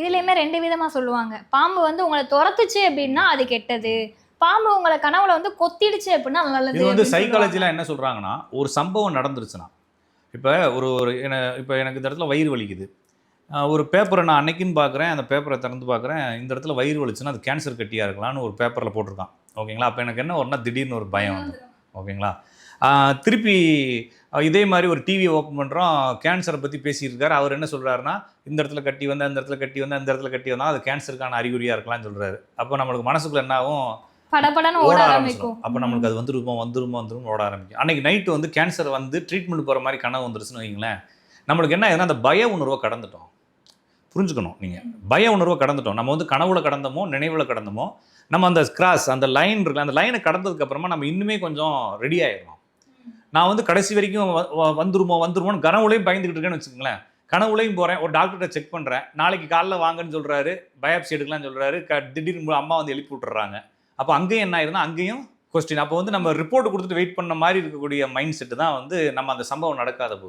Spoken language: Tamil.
இதுலயுமே ரெண்டு விதமா சொல்லுவாங்க. பாம்பு வந்து உங்களை துரத்துச்சு அப்படின்னா அது கெட்டது. பாம்பு உங்களை கனவுல வந்து கொத்திடுச்சு அப்படின்னா நல்லது இது வந்து. சைக்காலஜியில் என்ன சொல்கிறாங்கன்னா ஒரு சம்பவம் நடந்துருச்சுன்னா இப்போ ஒரு ஒரு என்ன இப்போ எனக்கு இந்த இடத்துல வயிறு வலிக்குது. ஒரு பேப்பரை நான் அன்னைக்குன்னு பார்க்குறேன் அந்த பேப்பரை திறந்து பார்க்குறேன் இந்த இடத்துல வயிறு வலிச்சுன்னா அது கேன்சர் கட்டியாக இருக்கலாம்னு ஒரு பேப்பரில் போட்டிருக்கான். ஓகேங்களா? அப்போ எனக்கு என்ன வரும்னா திடீர்னு ஒரு பயம் வந்து ஓகேங்களா? திருப்பி இதே மாதிரி ஒரு டிவி ஓப்பன் பண்ணுறோம் கேன்சரை பற்றி பேசிட்டு இருக்காரு அவர் என்ன சொல்கிறாருன்னா இந்த இடத்துல கட்டி வந்து அந்த இடத்துல கட்டி வந்து அந்த இடத்துல கட்டி வந்தால் அது கேன்சருக்கான அறிகுறியாக இருக்கலாம்னு சொல்கிறாரு அப்போ நம்மளுக்கு மனசுக்குள்ள என்ன ஆகும்? படபடன்னு ஓட ஆரம்பிக்கும். அப்போ நம்மளுக்கு அது வந்துருமோ வந்துருமோ வந்துருமோ ஓட ஆரம்பிக்கும். அன்னைக்கு நைட்டு வந்து கேன்சர் வந்து ட்ரீட்மெண்ட் போகிற மாதிரி கனவு வந்துருச்சுன்னு வைங்களேன் நம்மளுக்கு என்ன ஆகுதுன்னா அந்த பய உணர்வை கடந்துட்டோம். புரிஞ்சுக்கணும் நீங்கள் பய உணர்வை கடந்துட்டோம். நம்ம வந்து கனவுல கடந்தோமோ நினைவுல கடந்தோமோ நம்ம அந்த கிராஸ் அந்த லைன் இருக்குல்ல அந்த லைனை கடந்ததுக்கு அப்புறமா நம்ம இன்னுமே கொஞ்சம் ரெடி ஆயிடுறோம் நான் வந்து கடைசி வரைக்கும் வ- வந்துருமோ வந்துருமோன்னு கனவுலையும் பயந்துக்கிட்டு இருக்கேன்னு வச்சுக்கோங்களேன். கனவுலையும் போகிறேன் ஒரு டாக்டர்கிட்ட செக் பண்ணுறேன் நாளைக்கு காலைல வாங்கன்னு சொல்கிறாரு பயாப்சி எடுக்கலாம்னு சொல்கிறாரு க திடீர்னு அம்மா வந்து எழுப்பி விட்டுறாங்க. அப்போ அங்கேயும் என்ன ஆயிருந்தா அங்கேயும் கொஸ்டின் அப்போ வந்து நம்ம ரிப்போர்ட் கொடுத்துட்டு வெயிட் பண்ண மாதிரி இருக்கக்கூடிய மைண்ட் செட்டு தான் வந்து நம்ம அந்த சம்பவம் நடக்காத போது.